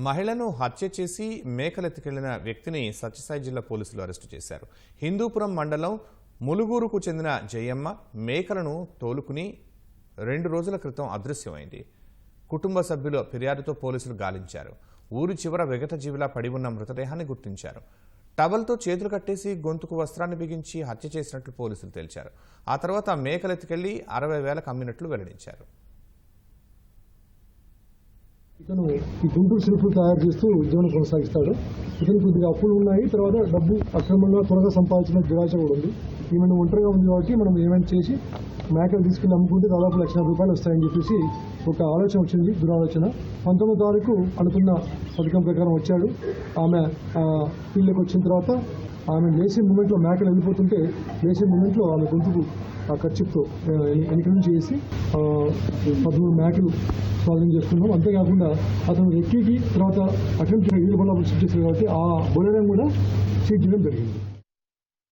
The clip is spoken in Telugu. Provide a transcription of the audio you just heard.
మహిళను హత్య చేసి మేకలెత్తికెళ్ళిన వ్యక్తిని సత్యసాయి జిల్లా పోలీసులు అరెస్టు చేశారు. హిందూపురం మండలం ములుగూరుకు చెందిన జయమ్మ మేకలను తోలుకుని రెండు రోజుల క్రితం అదృశ్యమైంది. కుటుంబ సభ్యుల ఫిర్యాదుతో పోలీసులు గాలించారు. ఊరి చివర వెగట జీవిలా పడి ఉన్న మృతదేహాన్ని గుర్తించారు. టవల్తో చేతులు కట్టేసి గొంతుకు వస్త్రాన్ని బిగించి హత్య చేసినట్లు పోలీసులు తేల్చారు. ఆ తర్వాత మేకలెత్తికెళ్ళి అరవై వేలకు అమ్మినట్లు వెల్లడించారు. ఇతను ఈ గుంటూరు సిల్పులు తయారు చేస్తూ ఉద్యోగం కొనసాగిస్తాడు. ఇతను కొద్దిగా అప్పులు ఉన్నాయి. తర్వాత డబ్బు అక్రమంగా త్వరగా సంపాదించిన దురాశ కూడా ఉంది. ఈమెను ఒంటరిగా ఉంది కాబట్టి మనం ఏమైనా చేసి మేకలు తీసుకెళ్ళి అమ్ముకుంటే దాదాపు లక్ష రూపాయలు వస్తాయని చెప్పేసి ఒక ఆలోచన వచ్చింది దురాలోచన. పంతొమ్మిది తారీఖు అనుకున్న పథకం ప్రకారం వచ్చాడు. ఆమె ఆ, వచ్చిన తర్వాత ఆమె లేచే మూమెంట్లో మేకలు వెళ్ళిపోతుంటే లేచే మూమెంట్లో ఆమె గొంతుకు ఆ కర్చిప్తో వెనుక నుంచి వేసి పదమూడు మేకలు స్వాధీనం చేసుకున్నాం. అంతేకాకుండా అతను ఎక్కికి తర్వాత అటెంప్ట్ వీలు బల్ల సీట్ చేశారు కాబట్టి ఆ బోలడం కూడా సీట్ చేయడం జరిగింది.